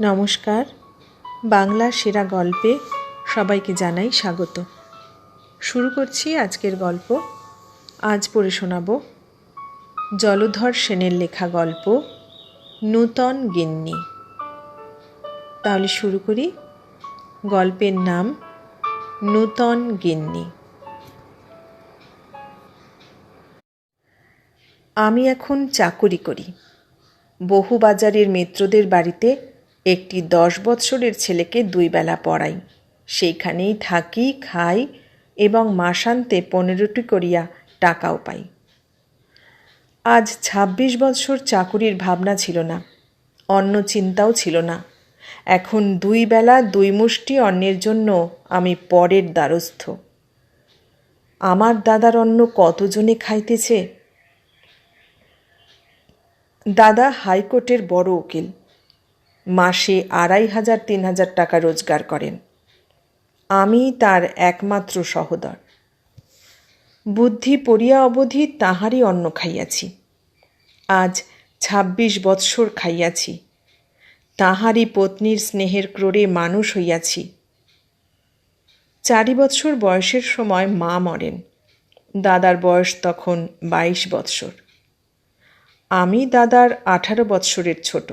নমস্কার। বাংলার সেরা গল্পে সবাইকে জানাই স্বাগত। শুরু করছি আজকের গল্প। আজ পড়ে শোনাব জলধর সেনের লেখা গল্প, নূতন গিন্নি। তাহলে শুরু করি। গল্পের নাম, নূতন গিন্নি। আমি এখন চাকুরি করি। বহু বাজারের মিত্রদের বাড়িতে একটি দশ বৎসরের ছেলেকে দুই বেলা পড়াই। সেইখানেই থাকি, খাই এবং মাসান্তে পনেরোটি করিয়া টাকাও পাই। আজ ছাব্বিশ বৎসর চাকুরির ভাবনা ছিল না, অন্য চিন্তাও ছিল না। এখন দুই বেলা দুই মুষ্টি অন্যের জন্য আমি পরের দ্বারস্থ। আমার দাদার অন্ন কতজনে খাইতেছে? দাদা হাইকোর্টের বড় উকিল। মাসে আড়াই হাজার, তিন হাজার টাকা রোজগার করেন। আমি তার একমাত্র সহদর। বুদ্ধি পড়িয়া অবধি তাহারই অন্ন খাইয়াছি। আজ ছাব্বিশ বৎসর খাইয়াছি। তাহারই পত্নীর স্নেহের ক্রোড়ে মানুষ হইয়াছি। চারি বৎসর বয়সের সময় মা মরেন। দাদার বয়স তখন বাইশ বৎসর। আমি দাদার আঠারো বৎসরের ছোট।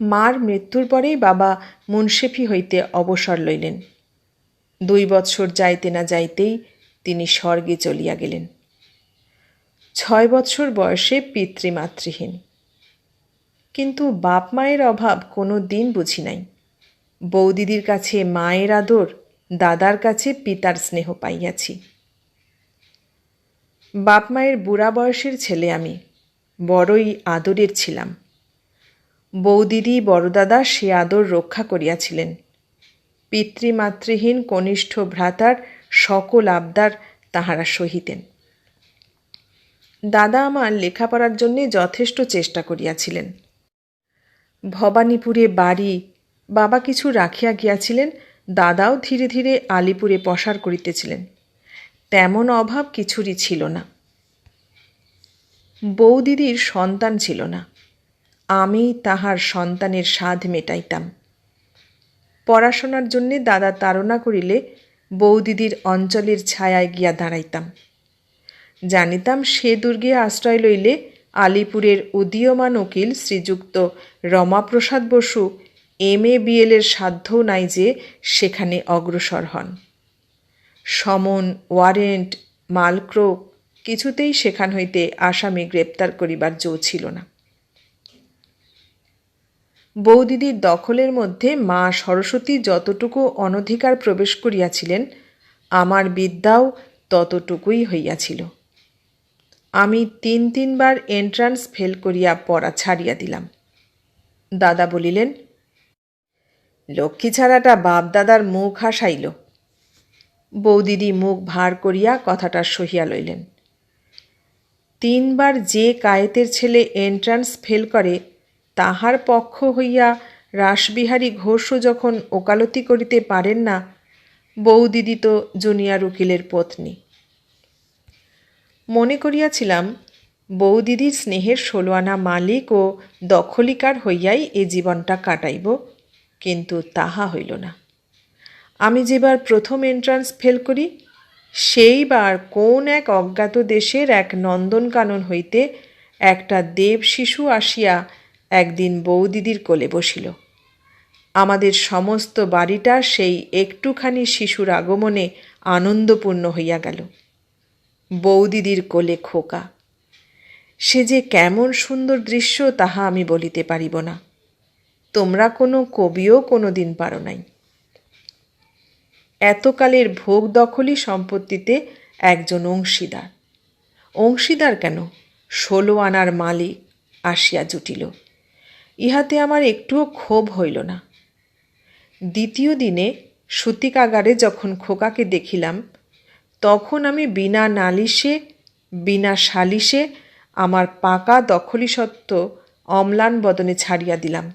মার মৃত্যুর পরেই বাবা মুন্সেফি হইতে অবসর লইলেন। দুই বৎসর যাইতে না যাইতেই তিনি স্বর্গে চলিয়া গেলেন। ছয় বৎসর বয়সে পিতৃমাতৃহীন। কিন্তু বাপ মায়ের অভাব কোনো দিন বুঝি নাই। বৌদিদির কাছে মায়ের আদর, দাদার কাছে পিতার স্নেহ পাইয়াছি। বাপ মায়ের বুড়া বয়সের ছেলে আমি, বড়ই আদরের ছিলাম। বৌদিদি বড়দাদা সে আদর রক্ষা করিয়াছিলেন। পিতৃমাতৃহীন কনিষ্ঠ ভ্রাতার সকল আবদার তাহারা সহিতেন। দাদা আমার লেখাপড়ার জন্যে যথেষ্ট চেষ্টা করিয়াছিলেন। ভবানীপুরে বাড়ি, বাবা কিছু রাখিয়া গিয়াছিলেন, দাদাও ধীরে ধীরে আলিপুরে পসার করিতেছিলেন। তেমন অভাব কিছুরই ছিল না। বৌদিদির সন্তান ছিল না। আমি তাহার সন্তানের স্বাদ মেটাইতাম। পড়াশোনার জন্যে দাদা তাড়না করিলে বৌদিদির অঞ্চলের ছায়ায় গিয়া দাঁড়াইতাম। জানিতাম সে দুর্গে আশ্রয় লইলে আলিপুরের উদীয়মান উকিল শ্রীযুক্ত রমাপ্রসাদ বসু এম এ বিএলের সাধ্যও নাই যে সেখানে অগ্রসর হন। সমন, ওয়ারেন্ট, মালক্রোক কিছুতেই সেখান হইতে আসামি গ্রেপ্তার করিবার জো ছিল না। বৌদিদির দখলের মধ্যে মা সরস্বতী যতটুকু অনধিকার প্রবেশ করিয়াছিলেন, আমার বিদ্যাও ততটুকুই হইয়াছিল। আমি তিন তিনবার এন্ট্রান্স ফেল করিয়া পড়া ছাড়িয়া দিলাম। দাদা বলিলেন, লক্ষ্মী ছাড়াটা বাপদাদার মুখ হাসাইল। বৌদিদি মুখ ভার করিয়া কথাটা সহিয়া লইলেন, তিনবার যে কায়েতের ছেলে এন্ট্রান্স ফেল করে তাহার পক্ষ হইয়া রাসবিহারী ঘোষও যখন ওকালতি করিতে পারেন না, বৌদিদি তো জুনিয়র উকিলের পত্নী। মনে করিয়াছিলাম, বৌদিদির স্নেহের ষোলো আনা মালিক ও দখলিকার হইয়াই এ জীবনটা কাটাইব, কিন্তু তাহা হইল না। আমি যেবার প্রথম এন্ট্রান্স ফেল করি, সেইবার কোন এক অজ্ঞাত দেশের এক নন্দনকানন হইতে একটা দেব শিশু আসিয়া একদিন বৌদিদির কোলে বসিল। আমাদের সমস্ত বাড়িটা সেই একটুখানি শিশুর আগমনে আনন্দপূর্ণ হইয়া গেল। বৌদিদির কোলে খোকা। সে যে কেমন সুন্দর দৃশ্য তাহা আমি বলিতে পারিব না। তোমরা কোনো কবিও কোনো দিন পারো নাই। এতকালের ভোগ দখলই সম্পত্তিতে একজন অংশীদার। অংশীদার কেন? ষোলো আনার মালিক আসিয়া জুটিল। ইহাতে আমার একটুও ক্ষোভ হইল না। দ্বিতীয় দিনে সুতিকাগারে যখন খোকাকে দেখিলাম, তখন আমি বিনা নালিশে, বিনা সালিশে আমার পাকা দখলি সত্ত্ব অম্লান বদনে ছাড়িয়া দিলাম।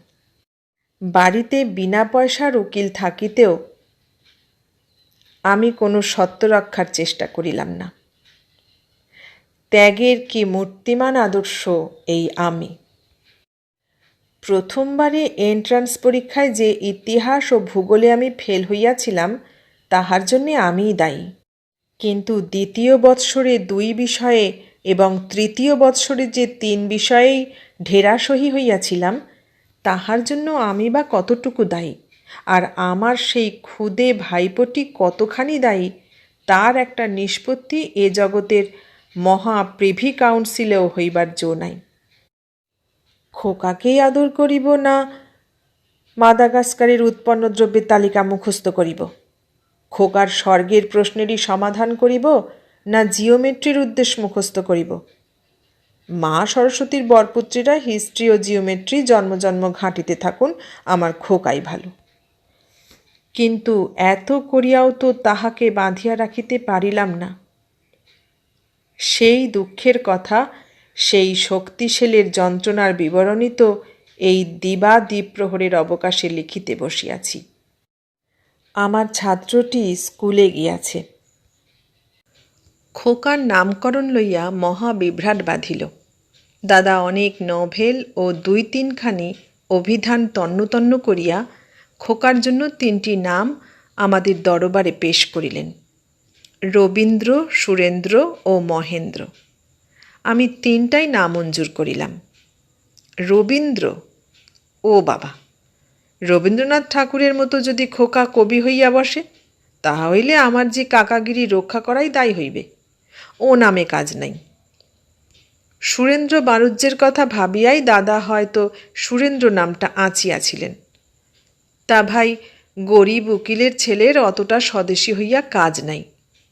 বাড়িতে বিনা পয়সার উকিল থাকিতেও আমি কোনো সত্য রক্ষার চেষ্টা করিলাম না। ত্যাগের কি মূর্তিমান আদর্শ এই আমি? প্রথমবারে এন্ট্রান্স পরীক্ষায় যে ইতিহাস ও ভূগোলে আমি ফেল হইয়াছিলাম, তাহার জন্যে আমিই দায়ী। কিন্তু দ্বিতীয় বৎসরে দুই বিষয়ে এবং তৃতীয় বৎসরে যে তিন বিষয়েই ঢেরাসহি হইয়াছিলাম, তাহার জন্য আমি বা কতটুকু দায়ী? আর আমার সেই ক্ষুদে ভাইপোটি কতখানি দায়ী, তার একটা নিষ্পত্তি এ জগতের মহা প্রিভি কাউন্সিলেও হইবার জো নাই। খোকাকেই আদর করিব না মাদাগাস্কারের উৎপন্ন দ্রব্যের তালিকা মুখস্থ করিব? খোকার স্বর্গের প্রশ্নেরই সমাধান করিব না জিওমেট্রির উদ্দেশ্য মুখস্থ করিব? মা সরস্বতীর বরপুত্রীরা হিস্ট্রি ও জিওমেট্রি জন্ম জন্ম ঘাঁটিতে থাকুন, আমার খোকাই ভালো। কিন্তু এত করিয়াও তো তাহাকে বাঁধিয়া রাখিতে পারিলাম না। সেই দুঃখের কথা সেই শক্তিশালের যন্ত্রণার বিবরণী তো এই দিবা দ্বীপ্রহরের অবকাশে লিখিতে বসিয়াছি। আমার ছাত্রটি স্কুলে গিয়াছে। খোকার নামকরণ লইয়া মহা বিভ্রাট বাঁধিল। দাদা অনেক নভেল ও দুই তিনখানি অভিধান তন্নতন্ন করিয়া খোকার জন্য তিনটি নাম আমাদের দরবারে পেশ করিলেন। রবীন্দ্র, সুরেন্দ্র ও মহেন্দ্র। আমি তিনটাই নামঞ্জুর করিলাম। রবীন্দ্র, ও বাবা, রবীন্দ্রনাথ ঠাকুরের মতো যদি খোকা কবি হইয়া বসে, তাহা হইলে আমার যে কাকাগিরি রক্ষা করাই দায়ী হইবে। ও নামে কাজ নাই। সুরেন্দ্র বাণুজ্যের কথা ভাবিয়াই দাদা হয়তো সুরেন্দ্র নামটা আঁচিয়াছিলেন। তা ভাই, গরিব উকিলের ছেলের অতটা স্বদেশী হইয়া কাজ নাই।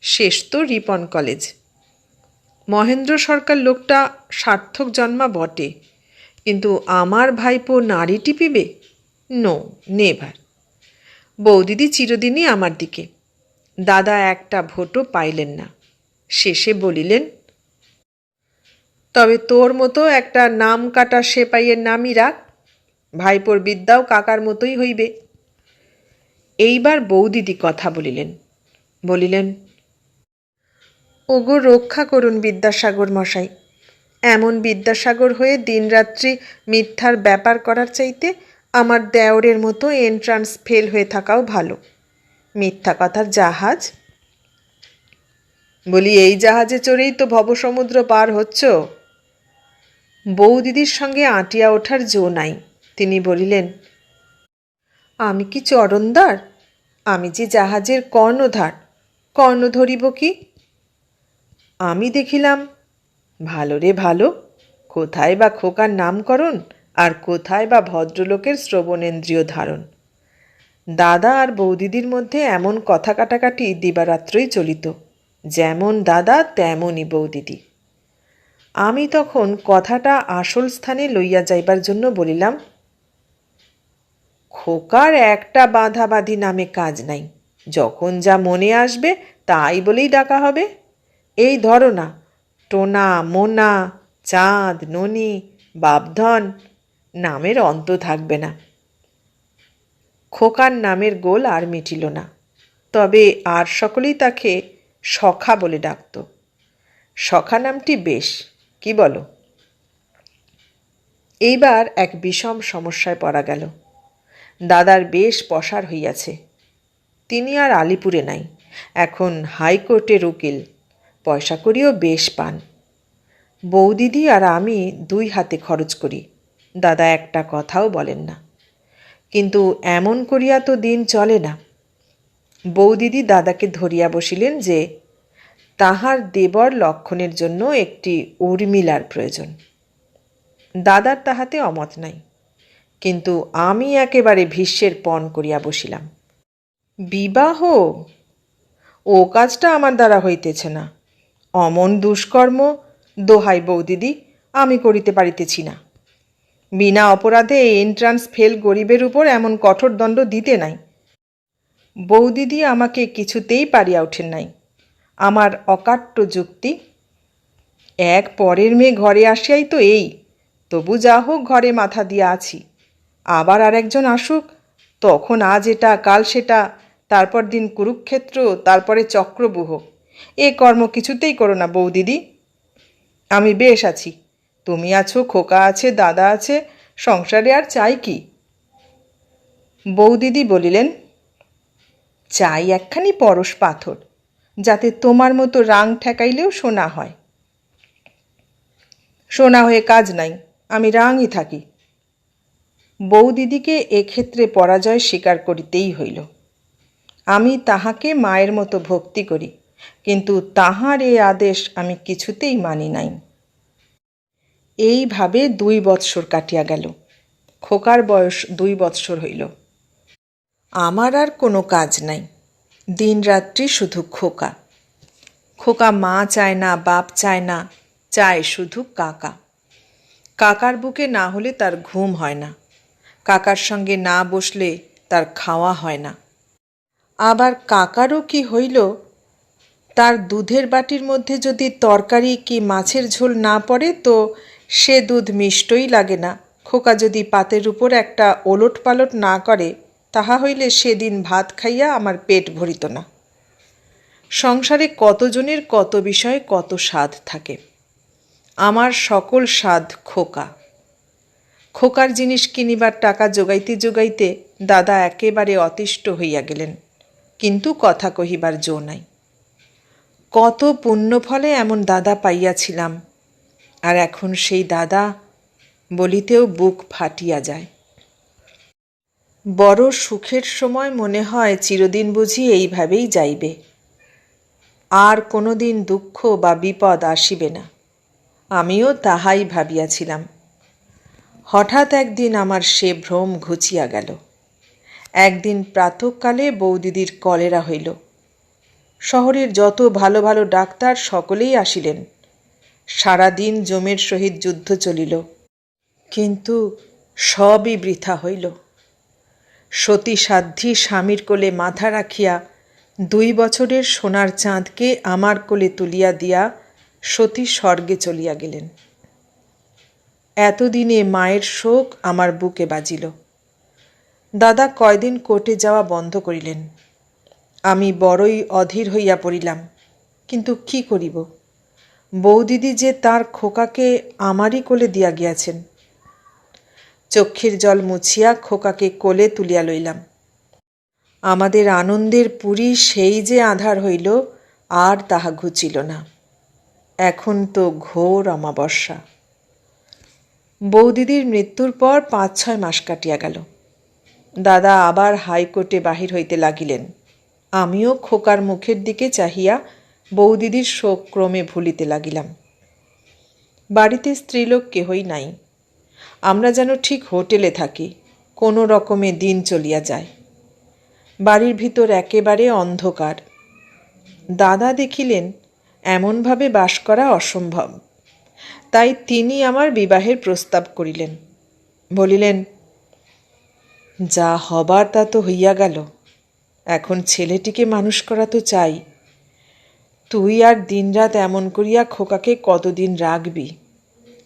শেষ তো রিপন কলেজ। মহেন্দ্র সরকার লোকটা সার্থক জন্মা বটে। কিন্তু আমার ভাইপো নারী টিপিবে? No, never. বৌদিদি চিরদিনই আমার দিকে। দাদা একটা ভোটও পাইলেন না। শেষে বলিলেন, তবে তোর মতো একটা নাম কাটা সেপাইয়ের নামই রাখ ভাইপোর বিদ্যাও কাকার মতোই হইবে। এইবার বৌদিদি কথা বলিলেন। বলিলেন ওগো রক্ষা করুন বিদ্যাসাগর মশাই। এমন বিদ্যাসাগর হয়ে দিনরাত্রি মিথ্যার ব্যাপার করার চাইতে আমার দেওরের মতো এন্ট্রান্স ফেল হয়ে থাকাও ভালো। মিথ্যা কথার জাহাজ? বলি, এই জাহাজে চড়েই তো ভবসমুদ্র পার হচ্ছ? বৌদিদির সঙ্গে আঁটিয়া ওঠার জো নাই। তিনি বলিলেন, আমি কি চরণদার? আমি যে জাহাজের কর্ণধার, কর্ণ ধরিব কি? আমি দেখিলাম, ভালো রে ভালো, কোথায় বা খোকার নামকরণ আর কোথায় বা ভদ্রলোকের শ্রবণেন্দ্রিয় ধারণ। দাদা আর বৌদিদির মধ্যে এমন কথা কাটাকাটি দিবারাত্রই চলিত, যেমন দাদা তেমনই বৌদিদি। আমি তখন কথাটা আসল স্থানে লইয়া যাইবার জন্য বলিলাম, খোকার একটা বাঁধাবাঁধি নামে কাজ নাই, যখন যা মনে আসবে তাই বলেই ডাকা হবে। এই ধরো না। টোনা, মোনা, চাঁদ, ননি, বাপধন, নামের অন্ত থাকবে না। খোকার নামের গোল আর মিটিল না। তবে আর সকলেই তাকে সখা বলে ডাকত। সখা নামটি বেশ, কি বলো? এইবার এক বিষম সমস্যায় পড়া গেল। দাদার বেশ পসার হইয়াছে। তিনি আর আলিপুরে নাই। এখন হাইকোর্টের উকিল। পয়সা করিও বেশ পান। বৌদিদি আর আমি দুই হাতে খরচ করি। দাদা একটা কথাও বলেন না। কিন্তু এমন করিয়া তো দিন চলে না। বৌদিদি দাদাকে ধরিয়া বসিলেন যে, তাহার দেবর লক্ষণের জন্য একটি উর্মিলার প্রয়োজন। দাদার তাহাতে অমত নাই। কিন্তু আমি একেবারে ভীষ্মের পণ করিয়া বসিলাম। বিবাহ? ও কাজটা আমার দ্বারা হইতেছে না। অমন দুষ্কর্ম, দোহাই বৌদিদি, আমি করিতে পারিতেছি না। বিনা অপরাধে এন্ট্রান্স ফেল গরিবের উপর এমন কঠোর দণ্ড দিতে নাই। বৌদিদি আমাকে কিছুতেই পারিয়া ওঠেন নাই। আমার অকাট্য যুক্তি, এক পরের মেয়ে ঘরে আসিয়াই তো এই, তবু যা হোক ঘরে মাথা দিয়া আছি। আবার আর একজন আসুক, তখন আজ এটা, কাল সেটা, তারপর দিন কুরুক্ষেত্র, তারপরে চক্রবুহ। এ কর্ম কিছুতেই করো না বৌদিদি আমি বেশ আছি। তুমি আছো, খোকা আছে, দাদা আছে, সংসারে আর চাই কি? বৌদিদি বলিলেন, চাই একখানি পরশ পাথর, যাতে তোমার মতো রাং ঠেকাইলেও সোনা হয়। সোনা হয়ে কাজ নাই, আমি রাঙই থাকি। বৌদিদিকে এক্ষেত্রে পরাজয় স্বীকার করিতেই হইল। আমি তাহাকে মায়ের মতো ভক্তি করি। কিন্তু তাহার এ আদেশ আমি কিছুতেই মানি নাই। এইভাবে দুই বৎসর কাটিয়া গেল। খোকার বয়স দুই বৎসর হইল। আমার আর কোনো কাজ নাই। দিনরাত্রি শুধু খোকা। খোকা মা চায় না, বাপ চায় না, চায় শুধু কাকা। কাকার বুকে না হলে তার ঘুম হয় না। কাকার সঙ্গে না বসলে তার খাওয়া হয় না। আবার কাকারও কি হইল তার দুধের বাটির মধ্যে যদি তরকারি কি মাছের ঝোল না পড়ে, তো সে দুধ মিষ্টই লাগে না। খোকা যদি পাতের উপর একটা ওলট পালট না করে, তাহা হইলে সেদিন ভাত খাইয়া আমার পেট ভরিত না। সংসারে কতজনের কত বিষয়ে কত স্বাদ থাকে। আমার সকল স্বাদ খোকা। খোকার জিনিস কিনিবার টাকা জোগাইতে জোগাইতে দাদা একেবারে অতিষ্ঠ হইয়া গেলেন। কিন্তু কথা কহিবার জো নাই। কত পুণ্যফলে এমন দাদা পাইয়াছিলাম। আর এখন সেই দাদা বলিতেও বুক ফাটিয়া যায়। বড় সুখের সময় মনে হয় চিরদিন বুঝি এইভাবেই যাইবে। আর কোনো দিন দুঃখ বা বিপদ আসিবে না। আমিও তাহাই ভাবিয়াছিলাম। হঠাৎ একদিন আমার সে ভ্রম ঘুচিয়া গেল। একদিন প্রাতকালে বৌদিদির কলেরা হইল। শহরের যত ভালো ভালো ডাক্তার সকলেই আসিলেন। সারাদিন জমের সহিত যুদ্ধ চলিল। কিন্তু সবই বৃথা হইল। সতী সাধ্যী স্বামীর কোলে মাথা রাখিয়া দুই বছরের সোনার চাঁদকে আমার কোলে তুলিয়া দিয়া সতী স্বর্গে চলিয়া গেলেন। এতদিনে মায়ের শোক আমার বুকে বাজিল। দাদা কয়দিন কোর্টে যাওয়া বন্ধ করিলেন। আমি বড়ই অধীর হইয়া পড়িলাম, কিন্তু কি করিব? বৌদিদি যে তার খোকাকে আমারই কোলে দিয়া গিয়াছেন। চক্ষের জল মুছিয়া খোকাকে কোলে তুলিয়া লইলাম। আমাদের আনন্দের পুরী সেই যে আধার হইল, আর তাহা ঘুচিল না। এখন তো ঘোর অমাবস্যা। বৌদিদির মৃত্যুর পর পাঁচ ছয় মাস কাটিয়া গেল। দাদা আবার হাইকোর্টে বাহির হইতে লাগিলেন। আমিও খোকার মুখের দিকে চাহিয়া বৌদিদির শোক ক্রমে ভুলিতে লাগিলাম। বাড়িতে স্ত্রীলোক কেহই নাই। আমরা যেন ঠিক হোটেলে থাকি, কোনো রকমে দিন চলিয়া যায়। বাড়ির ভিতর একেবারে অন্ধকার। দাদা দেখিলেন, এমনভাবে বাস করা অসম্ভব। তাই তিনি আমার বিবাহের প্রস্তাব করিলেন। বলিলেন, যা হবার তা তো হইয়া গেল। এখন ছেলেটিকে মানুষ করা তো চাই। তুই আর দিনরাত এমন করিয়া খোকাকে কতদিন রাখবি?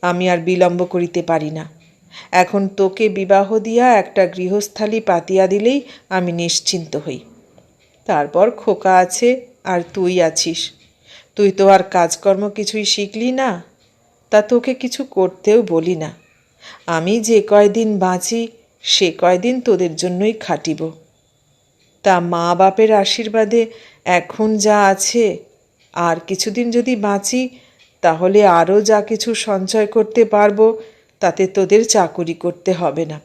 আমি আর বিলম্ব করিতে পারি না। এখন তোকে বিবাহ দিয়া একটা গৃহস্থালী পাতিয়া দিলেই আমি নিশ্চিন্ত হই। তারপর খোকা আছে আর তুই আছিস। তুই তো আর কাজকর্ম কিছুই শিখলি না। তা তোকে কিছু করতেও বলি না। আমি যে কয়দিন বাঁচি, সে কয়দিন তোদের জন্যই খাটিব। তা মা বাপের আশীর্বাদে এখন যা আছে, আর কিছুদিন যদি বাঁচি, তাহলে আরও যা কিছু সঞ্চয় করতে পারব, তাতে তোদের চাকুরি করতে হবে না।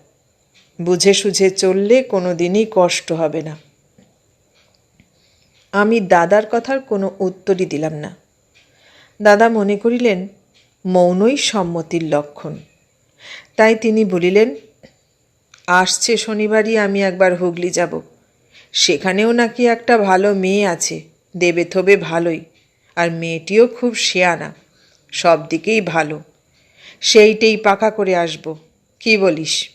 বুঝে সুঝে চললে কোনো দিনই কষ্ট হবে না। আমি দাদার কথার কোনো উত্তরই দিলাম না। দাদা মনে করিলেন, মৌনই সম্মতির লক্ষণ। তাই তিনি বলিলেন, আসছে শনিবারই আমি একবার হুগলি যাব। সেখানেও নাকি একটা ভালো মেয়ে আছে, দেবে থবে ভালোই। আর মেয়েটিও খুব শেয়ানা, সব দিকেই ভালো। সেইটেই পাকা করে আসব, কি বলিস?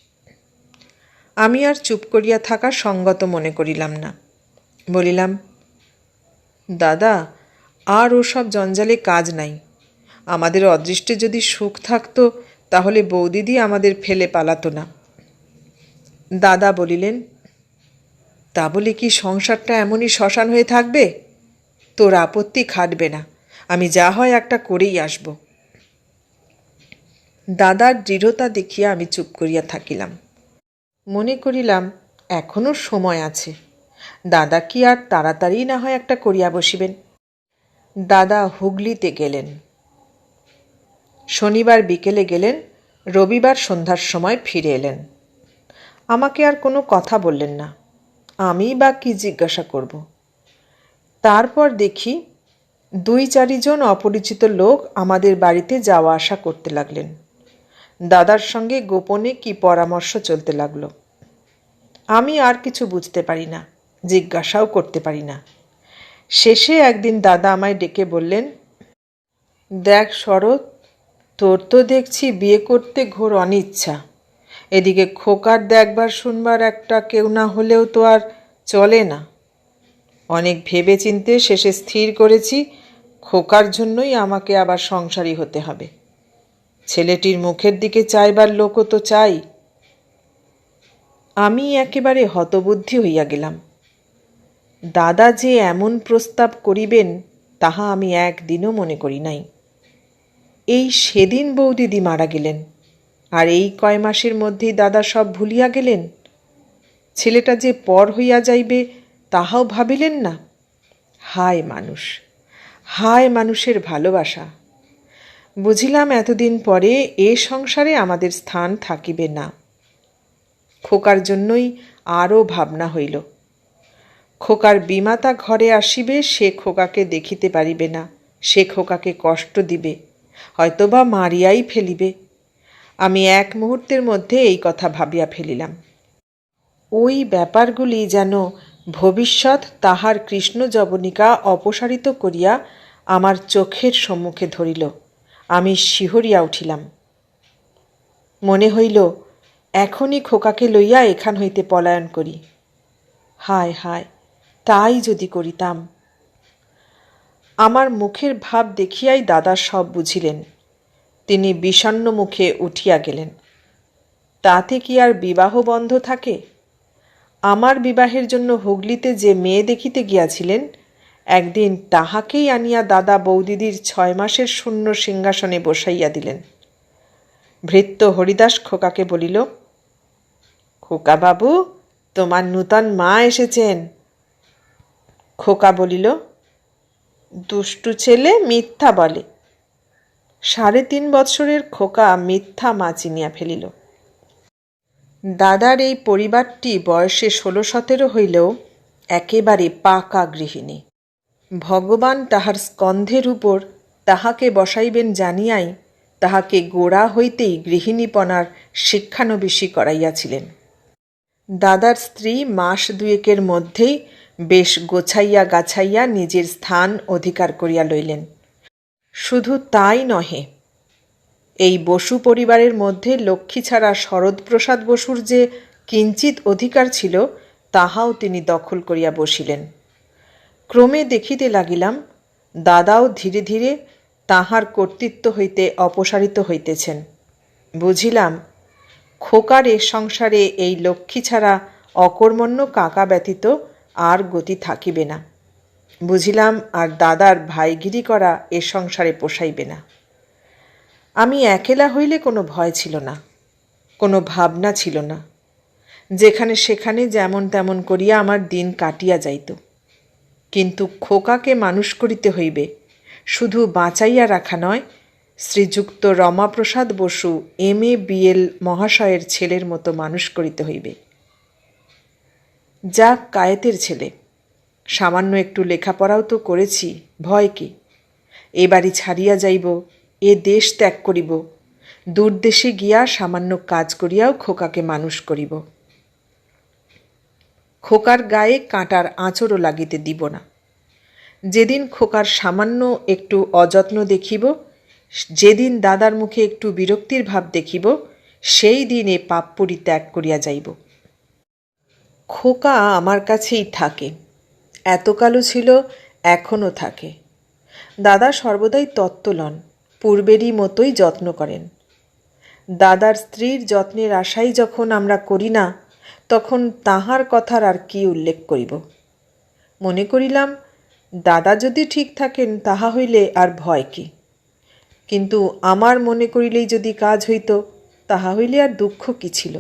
আমি আর চুপ করিয়া থাকা সঙ্গত মনে করিলাম না। বলিলাম, দাদা, আর ওসব জঞ্জালে কাজ নাই। আমাদের অদৃষ্টে যদি সুখ থাকতো, তাহলে বৌদিদি আমাদের ফেলে পালাতো না। দাদা বলিলেন তা বলে কি সংসারটা এমনই শ্মশান হয়ে থাকবে? তোর আপত্তি খাটবে না। আমি যা হয় একটা করেই আসব। দাদার দৃঢ়তা দেখিয়া আমি চুপ করিয়া থাকিলাম। মনে করিলাম এখনও সময় আছে। দাদা কি আর তাড়াতাড়ি না হয় একটা করিয়া বসিবেন? দাদা হুগলিতে গেলেন। শনিবার বিকেলে গেলেন, রবিবার সন্ধ্যার সময় ফিরে এলেন। আমাকে আর কোনো কথা বললেন না। আমি বা কি জিজ্ঞাসা করব? তারপর দেখি দুই চারিজন অপরিচিত লোক আমাদের বাড়িতে যাওয়া আসা করতে লাগলেন। দাদার সঙ্গে গোপনে কি পরামর্শ চলতে লাগল। আমি আর কিছু বুঝতে পারি না, জিজ্ঞাসাও করতে পারি না। শেষে একদিন দাদা আমায় ডেকে বললেন, দেখ শরৎ, তোর তো দেখছি বিয়ে করতে ঘোর অনিচ্ছা। এদিকে খোকার দেখবার শুনবার একটা কেউ না হলেও তো আর চলে না। অনেক ভেবে চিনতে শেষে স্থির করেছি, খোকার জন্যই আমাকে আবার সংসারী হতে হবে। ছেলেটির মুখের দিকে চাইবার লোকও তো চাই। আমি একেবারে হতবুদ্ধি হইয়া গেলাম। দাদা যে এমন প্রস্তাব করিবেন, তাহা আমি একদিনও মনে করি নাই। এই সেদিন বৌদিদি মারা গেলেন। আর এই কয় মাসের মধ্যেই দাদা সব ভুলিয়া গেলেন? ছেলেটা যে পর হইয়া যাইবে, তাহাও ভাবিলেন না? হায় মানুষ, হায় মানুষের ভালোবাসা! বুঝিলাম এতদিন পরে এ সংসারে আমাদের স্থান থাকিবে না। খোকার জন্যই আরও ভাবনা হইল। খোকার বিমাতা ঘরে আসিবে, সে খোকাকে দেখিতে পারিবে না। সে খোকাকে কষ্ট দিবে, হয়তোবা মারিয়াই ফেলিবে। আমি এক মুহূর্তের মধ্যে এই কথা ভাবিয়া ফেলিলাম। ওই ব্যাপারগুলি যেন ভবিষ্যৎ তাহার কৃষ্ণ জবনিকা অপসারিত করিয়া আমার চোখের সম্মুখে ধরিল। আমি শিহরিয়া উঠিলাম। মনে হইল, এখনই খোকাকে লইয়া এখান হইতে পলায়ন করি। হায় হায়, তাই যদি করিতাম। আমার মুখের ভাব দেখিয়াই দাদা সব বুঝিলেন। তিনি বিষণ্ন মুখে উঠিয়া গেলেন। তাতে কি আর বিবাহ বন্ধ থাকে? আমার বিবাহের জন্য হুগলিতে যে মেয়ে দেখিতে গিয়াছিলেন, একদিন তাহাকেই আনিয়া দাদা বৌদিদির ছয় মাসের শূন্য সিংহাসনে বসাইয়া দিলেন। ভৃত্য হরিদাস খোকাকে বলিল, খোকা বাবু, তোমার নূতন মা এসেছেন। খোকা বলিল, দুষ্টু ছেলে মিথ্যা বলে। সাড়ে তিন বৎসরের খোকা মিথ্যা মা চিনিয়া ফেলিল। দাদার এই পরিবারটি বয়সে ষোলো সতেরো হইলেও একেবারে পাকা গৃহিণী। ভগবান তাহার স্কন্ধের উপর তাহাকে বসাইবেন জানিয়াই তাহাকে গোড়া হইতেই গৃহিণীপনার শিক্ষানবিশি করাইয়াছিলেন। দাদার স্ত্রী মাস দুয়েকের মধ্যেই বেশ গোছাইয়া গাছাইয়া নিজের স্থান অধিকার করিয়া লইলেন। শুধু তাই নহে, এই বসু পরিবারের মধ্যে লক্ষ্মী ছাড়া শরৎপ্রসাদ বসুর যে কিঞ্চিত অধিকার ছিল, তাহাও তিনি দখল করিয়া বসিলেন। ক্রমে দেখিতে লাগিলাম, দাদাও ধীরে ধীরে তাহার কর্তৃত্ব হইতে অপসারিত হইতেছেন। বুঝিলাম, খোকার এ সংসারে এই লক্ষ্মী ছাড়া অকর্মণ্য কাকা ব্যতীত আর গতি থাকিবে না। বুঝিলাম আর দাদার ভাইগিরি করা এ সংসারে পোষাইবে না। আমি একেলা হইলে কোনো ভয় ছিল না, কোনো ভাবনা ছিল না। যেখানে সেখানে যেমন তেমন করিয়া আমার দিন কাটিয়া যাইত। কিন্তু খোকাকে মানুষ করিতে হইবে, শুধু বাঁচাইয়া রাখা নয়, শ্রীযুক্ত Ramaprasad Basu M A BL মহাশয়ের ছেলের মতো মানুষ করিতে হইবে। যা কায়েতের ছেলে। সামান্য একটু লেখাপড়াও তো করেছি, ভয় কি? এ বাড়ি ছাড়িয়া যাইব, এ দেশ ত্যাগ করিব, দূর দেশে গিয়া সামান্য কাজ করিয়াও খোকাকে মানুষ করিব। খোকার গায়ে কাঁটার আঁচড়ও লাগিতে দিব না। যেদিন খোকার সামান্য একটু অযত্ন দেখিব, যেদিন দাদার মুখে একটু বিরক্তির ভাব দেখিব, সেই দিনে পাপ্পুরি ত্যাগ করিয়া যাইব। খোকা আমার কাছেই থাকে। এতকালও ছিল, এখনও থাকে। দাদা সর্বদাই তত্ত্ব লন পূর্বেরই মতোই যত্ন করেন। দাদার স্ত্রীর যত্নের আশাই যখন আমরা করি না, তখন তাহার কথার আর কি উল্লেখ করিব? মনে করিলাম, দাদা যদি ঠিক থাকেন, তাহা হইলে আর ভয় কি? কিন্তু আমার মনে করিলেই যদি কাজ হইত, তাহা হইলে আর দুঃখ কি ছিল?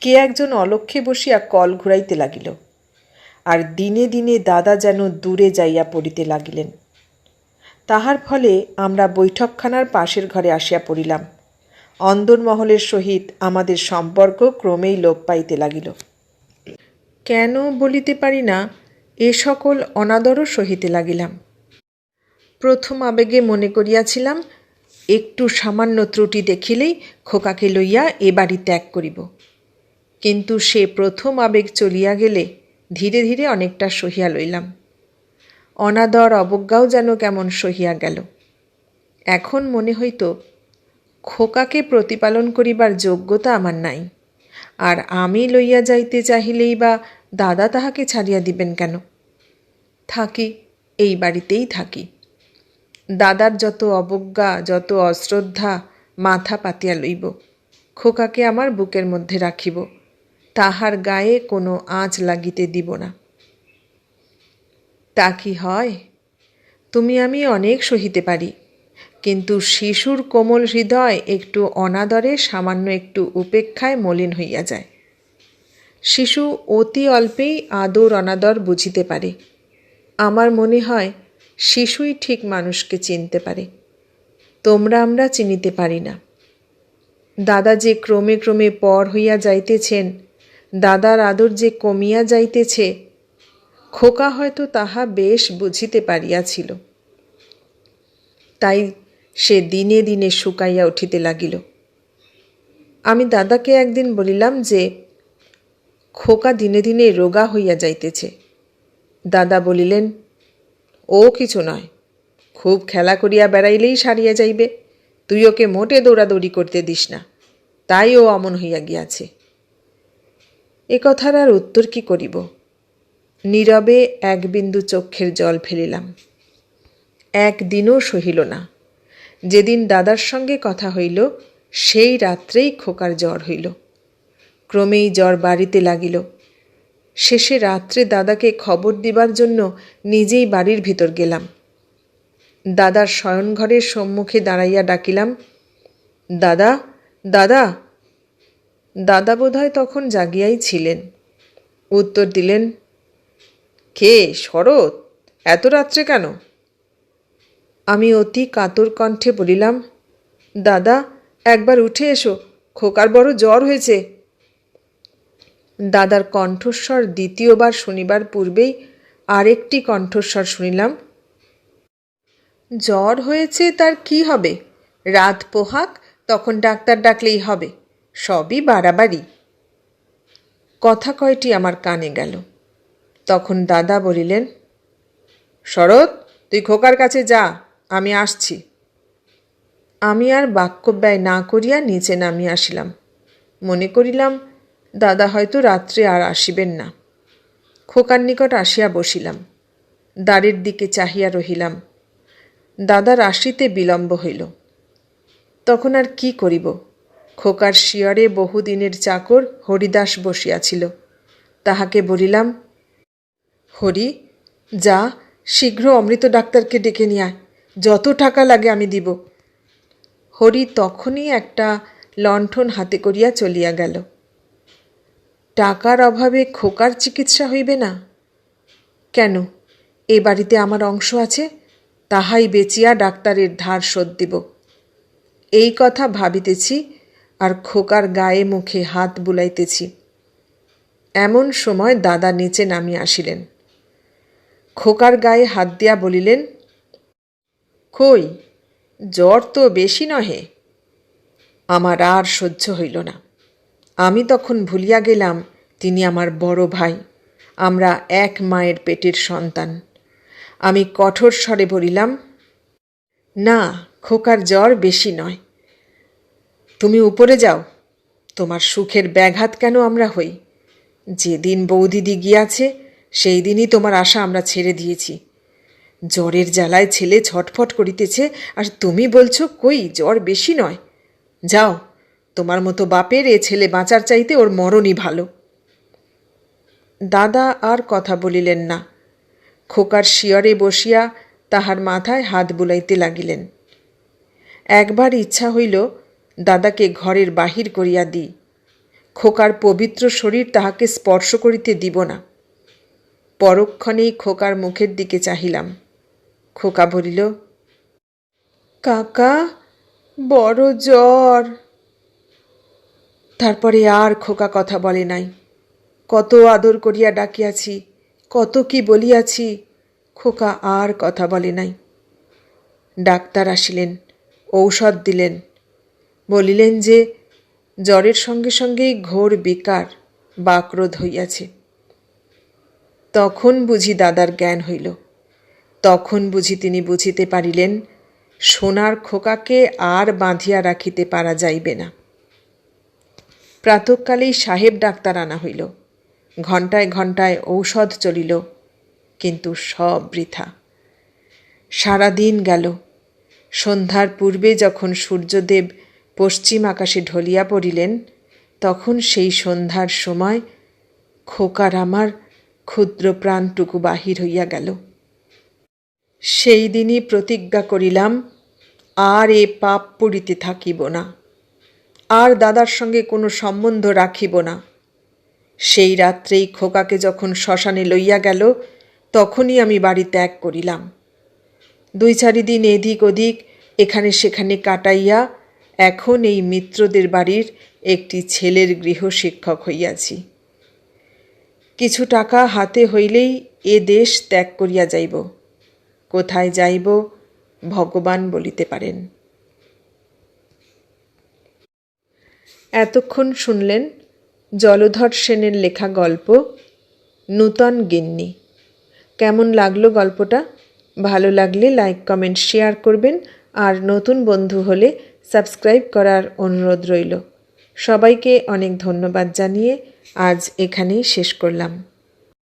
কে একজন অলক্ষ্যে বসিয়া কল ঘুরাইতে লাগিল? আর দিনে দিনে দাদা যেন দূরে যাইয়া পড়িতে লাগিলেন। তাহার ফলে আমরা বৈঠকখানার পাশের ঘরে আসিয়া পড়িলাম। অন্দরমহলের সহিত আমাদের সম্পর্ক ক্রমেই লোপ পাইতে লাগিল। কেন বলিতে পারি না, এ সকল অনাদরও সহিতে লাগিলাম। প্রথম আবেগে মনে করিয়াছিলাম, একটু সামান্য ত্রুটি দেখিলেই খোকাকে লইয়া এ বাড়ি ত্যাগ করিব। কিন্তু সে প্রথম আবেগ চলিয়া গেলে ধীরে ধীরে অনেকটা সহিয়া লইলাম। অনাদর অবজ্ঞাও যেন কেমন সহিয়া গেল। এখন মনে হইত, খোকাকে প্রতিপালন করিবার যোগ্যতা আমার নাই, আর আমি লইয়া যাইতে চাহিলেই বা দাদা তাহাকে ছাড়িয়া দিবেন কেন? থাকি, এই বাড়িতেই থাকি। দাদার যত অবজ্ঞা, যত অশ্রদ্ধা মাথা পাতিয়া লইব, খোকাকে আমার বুকের মধ্যে রাখিব। তাহার গায়ে কোনো আঁচ লাগিতে দিব না। তা কি হয়? তুমি আমি অনেক সহিতে পারি, কিন্তু শিশুর কোমল হৃদয় একটু অনাদরে, সামান্য একটু উপেক্ষায় মলিন হইয়া যায়। শিশু অতি অল্পেই আদর অনাদর বুঝিতে পারে। আমার মনে হয়, শিশুই ঠিক মানুষকে চিনতে পারে। তোমরা আমরা চিনিতে পারি না। দাদা যে ক্রমে ক্রমে পর হইয়া যাইতেছেন দাদার আদর যে কমিয়া যাইতেছে, খোকা হয়তো তাহা বেশ বুঝিতে পারিয়াছিল। তাই সে দিনে দিনে শুকাইয়া উঠিতে লাগিল। আমি দাদাকে একদিন বলিলাম যে, খোকা দিনে দিনে রোগা হইয়া যাইতেছে। দাদা বলিলেন, ও কিছু নয়, খুব খেলা করিয়া বেড়াইলেই সারিয়া যাইবে। তুই ওকে মোটে দৌড়াদৌড়ি করতে দিস না। তাই ও অমন হইয়া গিয়াছে। এ কথার আর উত্তর কি করিব? নীরবে এক বিন্দু চক্ষের জল ফেলিলাম। একদিনও সহিল না। যেদিন দাদার সঙ্গে কথা হইল, সেই রাত্রেই খোকার জ্বর হইল। ক্রমেই জ্বর বাড়িতে লাগিল। শেষে রাত্রে দাদাকে খবর দিবার জন্য নিজেই বাড়ির ভিতর গেলাম। দাদার শয়নঘরের সম্মুখে দাঁড়াইয়া ডাকিলাম, দাদা দাদা দাদা বোধহয় তখন জাগিয়াই ছিলেন। উত্তর দিলেন, কে, শরৎ? এত রাত্রে কেন? আমি অতি কাতর কণ্ঠে বলিলাম, দাদা, একবার উঠে এসো, খোকার বড় জ্বর হয়েছে। দাদার কণ্ঠস্বর দ্বিতীয়বার শনিবার পূর্বেই আরেকটি কণ্ঠস্বর শুনিলাম, জ্বর হয়েছে তার কি হবে? রাত পোহাক, তখন ডাক্তার ডাকলেই হবে। সবই বাড়াবাড়ি। কথা কয়টি আমার কানে গেল। তখন দাদা বলিলেন, শরৎ, তুই খোকার কাছে যা, আমি আসছি। আমি আর বাক্য ব্যয় না করিয়া নিচে নামিয়া আসিলাম। মনে করিলাম, দাদা হয়তো রাত্রে আর আসিবেন না। খোকার নিকট আসিয়া বসিলাম। দ্বারের দিকে চাহিয়া রহিলাম। দাদার আসিতে বিলম্ব হইল। তখন আর কি করিব? খোকার শিয়রে বহুদিনের চাকর হরিদাস বসিয়াছিল। তাহাকে বলিলাম, হরি, যা, শীঘ্র অমৃত ডাক্তারকে ডেকে নিয়ে যত টাকা লাগে আমি দিব হরি তখনই একটা লণ্ঠন হাতে করিয়া চলিয়া গেল। টাকার অভাবে খোকার চিকিৎসা হইবে না? কেন? এ বাড়িতে আমার অংশ আছে, তাহাই বেচিয়া ডাক্তারের ধার শোধ দিব। এই কথা ভাবিতেছি আর খোকার গায়ে মুখে হাত বুলাইতেছি। এমন সময় দাদা নিচে নামিয়া আসিলেন। খোকার গায়ে হাত দিয়া বলিলেন, কই, জ্বর তো বেশি নহে। আমার আর সহ্য হইল না। আমি তখন ভুলিয়া গেলাম, তিনি আমার বড় ভাই, আমরা এক মায়ের পেটের সন্তান। আমি কঠোর স্বরে বলিলাম, না, খোকার জ্বর বেশি নয়। তুমি উপরে যাও। তোমার সুখের ব্যাঘাত কেন আমরা হই? যেদিন বৌদিদি গিয়াছে সেই দিনই তোমার আশা আমরা ছেড়ে দিয়েছি। জ্বরের জ্বালায় ছেলে ছটফট করিতেছে, আর তুমি বলছো, কই, জ্বর বেশি নয়। যাও, তোমার মতো বাপের এ ছেলে বাঁচার চাইতে ওর মরণই ভালো। দাদা আর কথা বলিলেন না। খোকার শিয়রে বসিয়া তাহার মাথায় হাত বুলাইতে লাগিলেন। একবার ইচ্ছা হইল দাদাকে ঘরের বাহির করিয়া দিই। খোকার পবিত্র শরীর তাহাকে স্পর্শ করিতে দিব না। পরক্ষণেই খোকার মুখের দিকে চাহিলাম। খোকা বলিল, কাকা, বড় জ্বর। তারপরে আর খোকা কথা বলে নাই। কত আদর করিয়া ডাকিয়াছি, কত কি বলিয়াছি, খোকা আর কথা বলে নাই। ডাক্তার আসিলেন, ঔষধ দিলেন। বলিলেন যে, জ্বরের সঙ্গে সঙ্গেই ঘোর বিকার বাকরোধ হইয়াছে। তখন বুঝি দাদার জ্ঞান হইল। তখন বুঝি তিনি বুঝিতে পারিলেন, সোনার খোকাকে আর বাঁধিয়া রাখিতে পারা যাইবে না। প্রাতকালেই সাহেব ডাক্তার আনা হইল। ঘণ্টায় ঘণ্টায় ঔষধ চলিল, কিন্তু সব বৃথা। সারাদিন গেল। সন্ধ্যার পূর্বে যখন সূর্যদেব পশ্চিম আকাশে ঢলিয়া পড়িলেন, তখন সেই সন্ধ্যার সময় খোকার আমার ক্ষুদ্র প্রাণটুকু বাহির হইয়া গেল। সেই দিনই প্রতিজ্ঞা করিলাম, আর এ পাপ পড়িতে থাকিব না, আর দাদার সঙ্গে কোনো সম্বন্ধ রাখিব না। সেই রাত্রেই খোকাকে যখন শ্মশানে লইয়া গেল, তখনই আমি বাড়ি ত্যাগ করিলাম। দুই চারিদিন এদিক ওদিক, এখানে সেখানে কাটাইয়া এখন এই মিত্রদের বাড়ির একটি ছেলের গৃহশিক্ষক হইয়াছি। কিছু টাকা হাতে হইলেই এ দেশ ত্যাগ করিয়া যাইব। কোথায় যাইব, ভগবান বলিতে পারেন। এতক্ষণ শুনলেন জলধর সেনের লেখা গল্প, নূতন গিন্নি। কেমন লাগল গল্পটা? ভালো লাগলে লাইক, কমেন্ট, শেয়ার করবেন। আর নতুন বন্ধু হলে সাবস্ক্রাইব করার অনুরোধ রইল। সবাইকে অনেক ধন্যবাদ জানিয়ে আজ এখানেই শেষ করলাম।